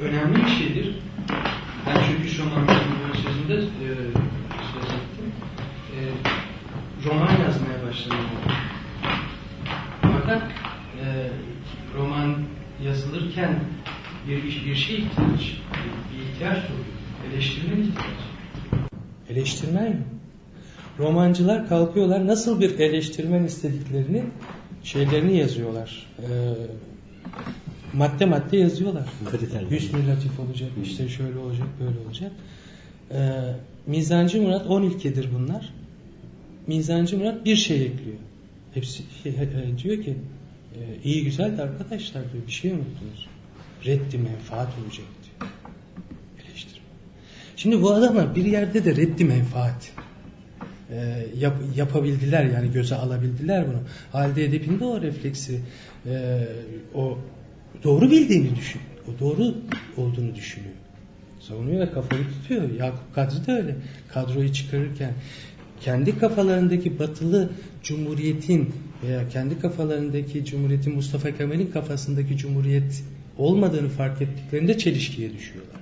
önemli bir şeydir. Ben çünkü romanlarının sözünde e, söz ettim. E, roman yazmaya başladım. Fakat e, roman yazılırken bir, bir şey ihtiyaç, bir, ihtiyaç doğuyor. Eleştirmen ihtiyaç. Eleştirmen mi? Romancılar kalkıyorlar nasıl bir eleştirmen istediklerini şeylerini yazıyorlar. Ee, madde madde yazıyorlar. Hüsnü latif olacak, işte şöyle olacak, böyle olacak. Ee, Mizancı Murat 10 ilkedir bunlar. Mizancı Murat bir şey ekliyor. Hepsi şey, diyor ki e, iyi güzel de arkadaşlar diyor bir şey unuttunuz. Reddi menfaat olacak diyor. Eleştirme. Şimdi bu adamlar bir yerde de reddi menfaat e, yap, yapabildiler yani göze alabildiler bunu. Halde Edip'in de o refleksi e, o doğru bildiğini düşün. O doğru olduğunu düşünüyor. Savunuyor ve kafayı tutuyor. Yakup Kadri de öyle. Kadroyu çıkarırken kendi kafalarındaki batılı cumhuriyetin veya kendi kafalarındaki cumhuriyetin Mustafa Kemal'in kafasındaki cumhuriyet olmadığını fark ettiklerinde çelişkiye düşüyorlar.